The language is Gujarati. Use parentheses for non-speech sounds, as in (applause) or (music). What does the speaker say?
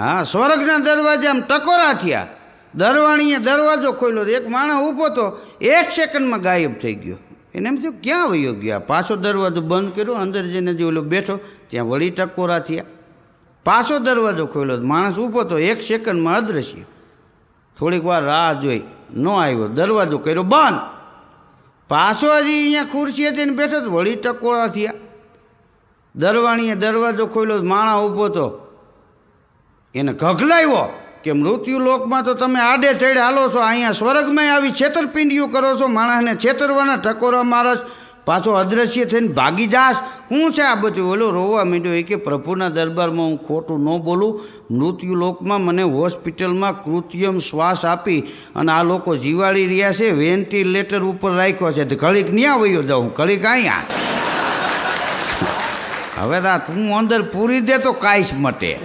હા, સ્વર્ગના દરવાજા આમ ટકોરા થયા. દરવાણીએ દરવાજો ખોલ્યો એક માણસ ઊભો તો એક સેકન્ડમાં ગાયબ થઈ ગયો. એને એમ થયું, ક્યાં વયો ગયા? પાછો દરવાજો બંધ કર્યો, અંદર જઈને જે ઓલો બેઠો, ત્યાં વળી ટકોરા થયા. પાછો દરવાજો ખોલ્યો માણસ ઊભો તો એક સેકન્ડમાં અદ્રશ્ય. થોડીક વાર રાહ જોઈ, ન આવ્યો. દરવાજો કર્યો બંધ. પાછો હજી અહીંયા ખુરશી હતી ને બેઠો તો વળી ટકોરા થયા. દરવાણીએ દરવાજો ખોલ્યો માણા ઊભો તો એને ઘગલાવ્યો કે મૃત્યુ લોકમાં તો તમે આડે તેડે હાલો છો, અહીંયા સ્વર્ગમાં આવી છેતરપિંડીઓ કરો છો, માણસને છેતરવાના ટકોરા મારસ, પાછો અદ્રશ્ય થઈને ભાગી જાસ હું છે આ બધું? ઓલો રોવા માંડ્યો. એ કે, પ્રભુના દરબારમાં હું ખોટું ન બોલું. મૃત્યુ લોકમાં મને હોસ્પિટલમાં કૃત્રિમ શ્વાસ આપી અને આ લોકો જીવાડી રહ્યા છે, વેન્ટિલેટર ઉપર રાખ્યો છે. ઘડીક ન્યા વયો જાઉં, ઘડીક અહીંયા. (laughs) હવે તા તું અંદર પૂરી દે તો કાંઈ જ મટે.